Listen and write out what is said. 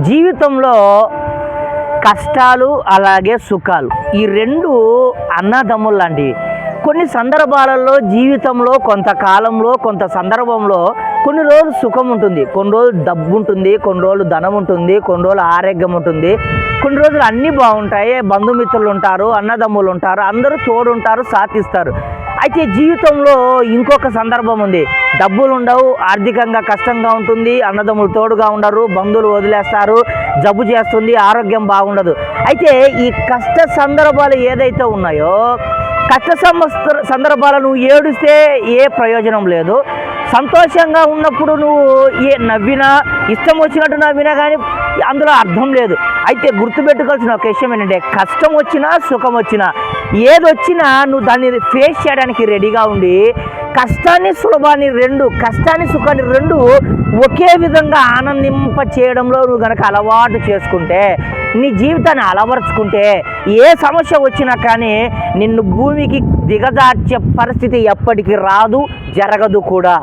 జీవితంలో కష్టాలు అలాగే సుఖాలు. ఈ రెండు అన్నదమ్ములు లాంటివి కొన్ని సందర్భాలలో జీవితంలో కొంతకాలంలో కొంత సందర్భంలో కొన్ని రోజులు సుఖం ఉంటుంది. కొన్ని రోజులు డబ్బు ఉంటుంది కొన్ని రోజులు ధనం ఉంటుంది కొన్ని రోజులు ఆరోగ్యం ఉంటుంది. కొన్ని రోజులు అన్నీ బాగుంటాయి. బంధుమిత్రులు ఉంటారు అన్నదమ్ములు ఉంటారు అందరూ తోడుంటారు సాధిస్తారు. అయితే జీవితంలో ఇంకొక సందర్భం ఉంది. డబ్బులు ఉండవు ఆర్థికంగా కష్టంగా ఉంటుంది అన్నదమ్ములు తోడుగా ఉండరు బంధువులు వదిలేస్తారు జబ్బు చేస్తుంది ఆరోగ్యం బాగుండదు. అయితే ఈ కష్ట సందర్భాలు ఏదైతే ఉన్నాయో కష్ట సంస్థ సందర్భాలు నువ్వు ఏడిస్తే ఏ ప్రయోజనం లేదు. సంతోషంగా ఉన్నప్పుడు నువ్వు ఏ నవ్వినా ఇష్టం వచ్చినట్టు నవ్వినా కానీ అందులో అర్థం లేదు. అయితే గుర్తుపెట్టుకోవాల్సిన ఒక విషయం ఏంటంటే కష్టం వచ్చినా సుఖం వచ్చినా ఏది వచ్చినా నువ్వు దాన్ని ఫేస్ చేయడానికి రెడీగా ఉండి కష్టాన్ని సులభాన్ని రెండు కష్టాన్ని సుఖాన్ని రెండు ఒకే విధంగా ఆనందింప చేయడంలో నువ్వు గనక అలవాటు చేసుకుంటే నీ జీవితాన్ని అలవరుచుకుంటే ఏ సమస్య వచ్చినా కానీ నిన్ను భూమికి దిగజార్చే పరిస్థితి ఎప్పటికీ రాదు జరగదు కూడా.